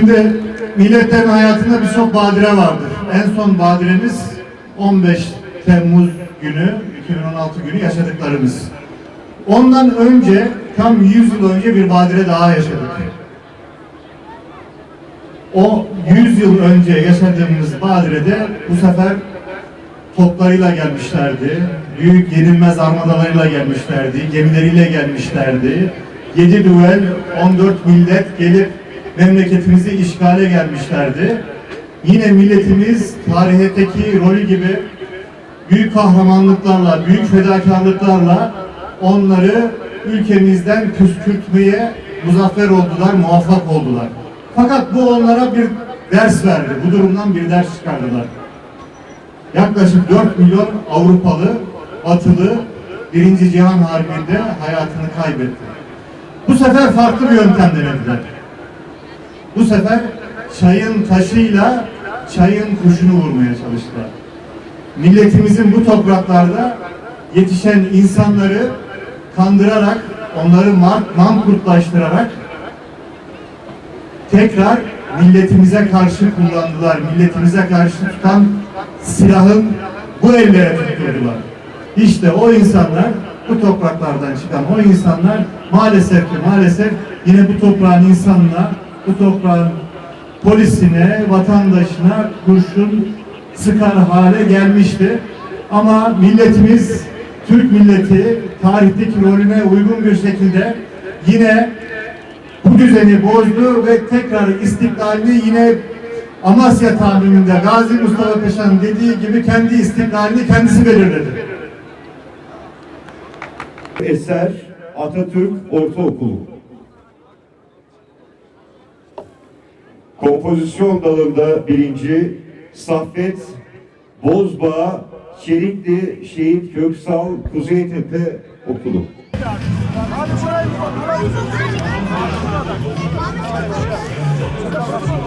Şimdi milletlerin hayatında birçok badire vardır. En son badiremiz 15 Temmuz günü, 2016 günü yaşadıklarımız. Ondan önce, tam 100 yıl önce bir badire daha yaşadık. O 100 yıl önce yaşadığımız badirede bu sefer toplarıyla gelmişlerdi. Büyük yenilmez armadalarıyla gelmişlerdi. Gemileriyle gelmişlerdi. 7 düvel 14 millet gelip memleketimizi işgale gelmişlerdi. Yine milletimiz tarihteki rolü gibi büyük kahramanlıklarla, büyük fedakarlıklarla onları ülkemizden püskürtmeye muzaffer oldular, muvaffak oldular. Fakat bu onlara bir ders verdi. Bu durumdan bir ders çıkardılar. Yaklaşık 4 milyon Avrupalı, Batılı Birinci Cihan Harbi'nde hayatını kaybetti. Bu sefer farklı bir yöntem denediler. Bu sefer çayın taşıyla çayın kuşunu vurmaya çalıştılar. Milletimizin bu topraklarda yetişen insanları kandırarak, onları man- mankurtlaştırarak tekrar milletimize karşı kullandılar. Milletimize karşı tutan silahın bu ellere tutturdular. İşte o insanlar, bu topraklardan çıkan o insanlar maalesef ki maalesef yine bu toprağın insanına, bu toprağın polisine, vatandaşına kurşun sıkar hale gelmişti. Ama milletimiz, Türk milleti tarihteki rolüne uygun bir şekilde yine bu düzeni bozdu ve tekrar istiklalini yine Amasya tahmininde Gazi Mustafa Paşa'nın dediği gibi kendi istiklalini kendisi belirledi. Eser Atatürk Ortaokulu. Kompozisyon dalında birinci Saffet Bozbağ Çelikli Şehit Köksal Kuzeytepe Okulu. Kaçalım. Kaçalım.